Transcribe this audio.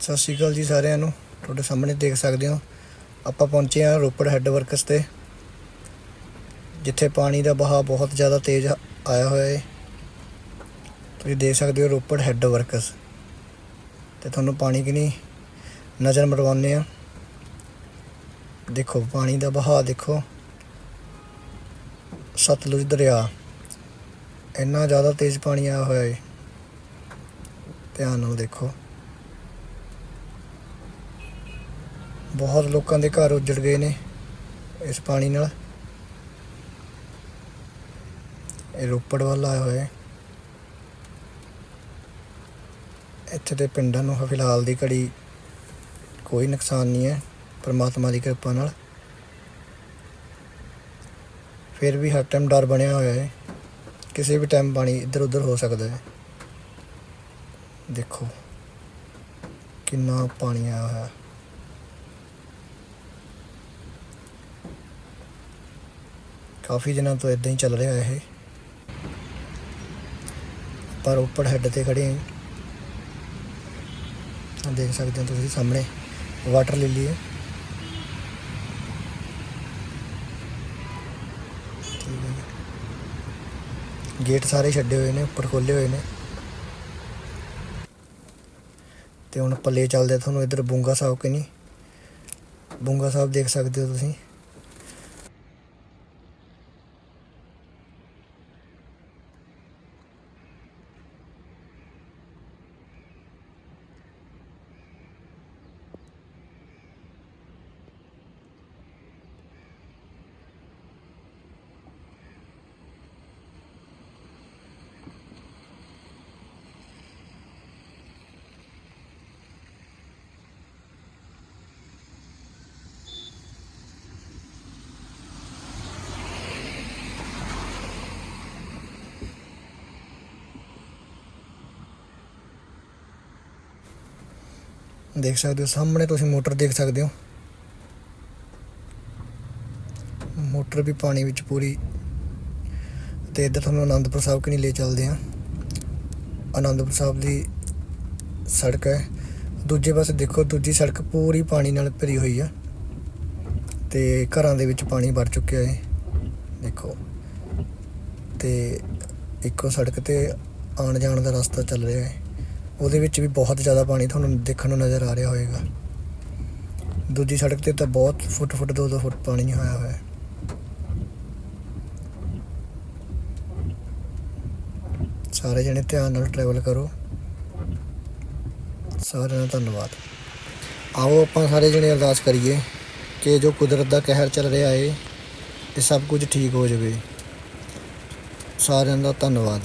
ਸਤਿ ਸ਼੍ਰੀ ਅਕਾਲ ਜੀ ਸਾਰਿਆਂ ਨੂੰ। ਤੁਹਾਡੇ ਸਾਹਮਣੇ ਦੇਖ ਸਕਦੇ ਹੋ। ਆਪਾਂ ਪਹੁੰਚੇ ਹਾਂ ਰੋਪੜ ਹੈੱਡ ਵਰਕਸ ਤੇ। ਜਿੱਥੇ ਪਾਣੀ ਦਾ ਬਹਾਅ ਬਹੁਤ ਜ਼ਿਆਦਾ ਤੇਜ਼ ਆਇਆ ਹੋਇਆ ਹੈ ਤੁਸੀਂ ਦੇਖ ਸਕਦੇ ਹੋ ਰੋਪੜ ਹੈੱਡ ਵਰਕਸ ਤੇ ਤੁਹਾਨੂੰ ਪਾਣੀ ਕਿੰਨੀ ਨਜ਼ਰ ਮਰਵਾਉਂਦੇ ਆ ਦੇਖੋ, ਪਾਣੀ ਦਾ ਬਹਾਅ ਦੇਖੋ। ਸਤਲੁਜ ਦਰਿਆ। ਇੰਨਾ ਜ਼ਿਆਦਾ ਤੇਜ਼ ਪਾਣੀ ਆਇਆ ਹੋਇਆ ਹੈ ਧਿਆਨ ਨਾਲ ਦੇਖੋ। ਬਹੁਤ ਲੋਕਾਂ ਦੇ ਘਰ ਉੱਜੜ ਗਏ ਨੇ ਇਸ ਪਾਣੀ ਨਾਲ। ਇਹ ਰੋਪੜ ਵੱਲ ਆਇਆ ਹੋਇਆ ਹੈ ਇੱਥੇ ਦੇ ਪਿੰਡਾਂ ਨੂੰ ਫਿਲਹਾਲ ਦੀ ਘੜੀ ਕੋਈ ਨੁਕਸਾਨ ਨਹੀਂ ਹੈ, ਪਰਮਾਤਮਾ ਦੀ ਕਿਰਪਾ ਨਾਲ। ਫਿਰ ਵੀ ਹਰ ਟਾਈਮ ਡਰ ਬਣਿਆ ਹੋਇਆ ਹੈ, ਕਿਸੇ ਵੀ ਟਾਈਮ ਪਾਣੀ ਇੱਧਰ ਉੱਧਰ ਹੋ ਸਕਦਾ ਹੈ। ਦੇਖੋ, ਕਿੰਨਾ ਪਾਣੀ ਆਇਆ ਹੋਇਆ। ਕਾਫੀ ਦਿਨਾਂ ਤੋਂ ਇਦਾਂ ਹੀ ਚੱਲ ਰਿਹਾ ਇਹ। ਪਰ ਉੱਪਰ ਹੈੱਡ ਤੇ ਖੜੇ ਹਾਂ। ਦੇਖ ਸਕਦੇ ਹੋ ਤੁਸੀਂ ਸਾਹਮਣੇ ਵਾਟਰ ਲਿਲੀ ਹੈ ਠੀਕ ਹੈ ਜੀ। ਗੇਟ ਸਾਰੇ ਛੱਡੇ ਹੋਏ ਨੇ, ਉੱਪਰ ਖੋਲੇ ਹੋਏ ਨੇ। ਤੇ ਹੁਣ ਪੱਲੇ ਚੱਲਦੇ ਤੁਹਾਨੂੰ ਇੱਧਰ ਬੁੰਗਾ ਸਾਹਿਬ ਕਿ ਨਹੀਂ? ਬੁੰਗਾ ਸਾਹਿਬ ਦੇਖ ਸਕਦੇ ਹੋ ਤੁਸੀਂ। ਦੇਖ ਸਕਦੇ ਹੋ, ਸਾਹਮਣੇ ਤੁਸੀਂ ਮੋਟਰ ਦੇਖ ਸਕਦੇ ਹੋ। ਮੋਟਰ ਵੀ ਪਾਣੀ ਵਿੱਚ ਪੂਰੀ ਤੇ ਇੱਧਰ ਤੁਹਾਨੂੰ ਆਨੰਦਪੁਰ ਸਾਹਿਬ ਕਿ ਲੈ ਚੱਲਦੇ ਆ ਆਨੰਦਪੁਰ ਸਾਹਿਬ ਦੀ ਸੜਕ ਹੈ। ਦੂਜੇ ਪਾਸੇ ਦੇਖੋ, ਦੂਜੀ ਸੜਕ ਪੂਰੀ ਪਾਣੀ ਨਾਲ ਭਰੀ ਹੋਈ ਆ ਤੇ ਘਰਾਂ ਦੇ ਵਿੱਚ ਪਾਣੀ ਵੜ ਚੁੱਕਿਆ ਹੈ। ਦੇਖੋ, ਤੇ ਇੱਕੋ ਸੜਕ ਤੇ ਆਉਣ ਜਾਣ ਦਾ ਰਸਤਾ ਚੱਲ ਰਿਹਾ ਹੈ। ਉਹਦੇ ਵਿੱਚ ਵੀ ਬਹੁਤ ਜ਼ਿਆਦਾ ਪਾਣੀ ਤੁਹਾਨੂੰ ਦੇਖਣ ਨੂੰ ਨਜ਼ਰ ਆ ਰਿਹਾ ਹੋਵੇਗਾ। ਦੂਜੀ ਸੜਕ ਤੇ ਤਾਂ ਬਹੁਤ ਫੁੱਟ ਫੁੱਟ ਦੋ ਦੋ ਫੁੱਟ ਪਾਣੀ ਹੋਇਆ ਹੋਇਆ ਹੈ। ਸਾਰੇ ਜਣੇ ਧਿਆਨ ਨਾਲ ਟਰੈਵਲ ਕਰੋ। ਸਾਰਿਆਂ ਦਾ ਧੰਨਵਾਦ। ਆਓ ਆਪਾਂ ਸਾਰੇ ਜਣੇ ਅਰਦਾਸ ਕਰੀਏ ਕਿ ਜੋ ਕੁਦਰਤ ਦਾ ਕਹਿਰ ਚੱਲ ਰਿਹਾ ਏ, ਇਹ ਸਭ ਕੁਝ ਠੀਕ ਹੋ ਜਾਵੇ। ਸਾਰਿਆਂ ਦਾ ਧੰਨਵਾਦ।